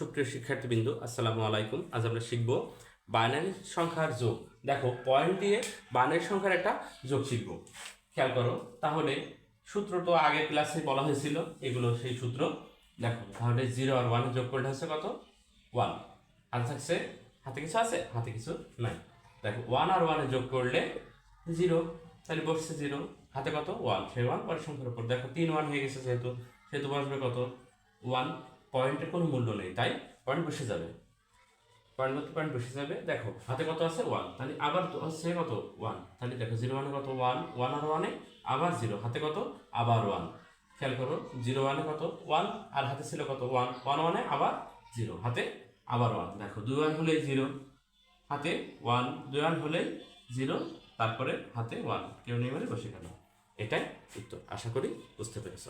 সুপ্রিয় শিক্ষার্থীবৃন্দ, আসসালামু আলাইকুম। আজ আমরা শিখব বাইনারি সংখ্যার যোগ। দেখো পয়েন্ট দিয়ে বাইনারি সংখ্যার একটা যোগ শিখব। খেয়াল করো, তাহলে সূত্র তো আগের ক্লাসে বলা হয়েছিল, এগুলো সেই সূত্র। দেখো, তাহলে জিরো আর ওয়ানের যোগ করলে হচ্ছে কত? ওয়ান আর থাকছে হাতে কিছু আছে? হাতে কিছু নাই। দেখো ওয়ান আর ওয়ানে যোগ করলে জিরো তাহলে বসছে জিরো হাতে কত? ওয়ান সেই ওয়ান পরের সংখ্যার উপর। দেখো, তিন ওয়ান হয়ে গেছে যেহেতু, সেহেতু বসবে কত? ওয়ান পয়েন্টের কোনো মূল্য নেই, তাই পয়েন্ট বসে যাবে। পয়েন্ট মতো পয়েন্ট বসে যাবে। দেখো, হাতে কত আছে? ওয়ান তাহলে আবার হচ্ছে কত? ওয়ান তাহলে দেখো জিরো ওয়ানে কত? ওয়ান ওয়ান আর ওয়ানে আবার জিরো হাতে কত? আবার ওয়ান খেয়াল করো জিরো ওয়ানে কত? ওয়ান আর হাতে ছিল কত? ওয়ান ওয়ান ওয়ানে আবার জিরো হাতে আবার ওয়ান দেখো, দুই ওয়ান হলেই জিরো হাতে ওয়ান দুই ওয়ান হলেই জিরো তারপরে হাতে ওয়ান কেউ নেই মানে বসে গেল। এটাই উত্তর। আশা করি বুঝতে পেরেছ।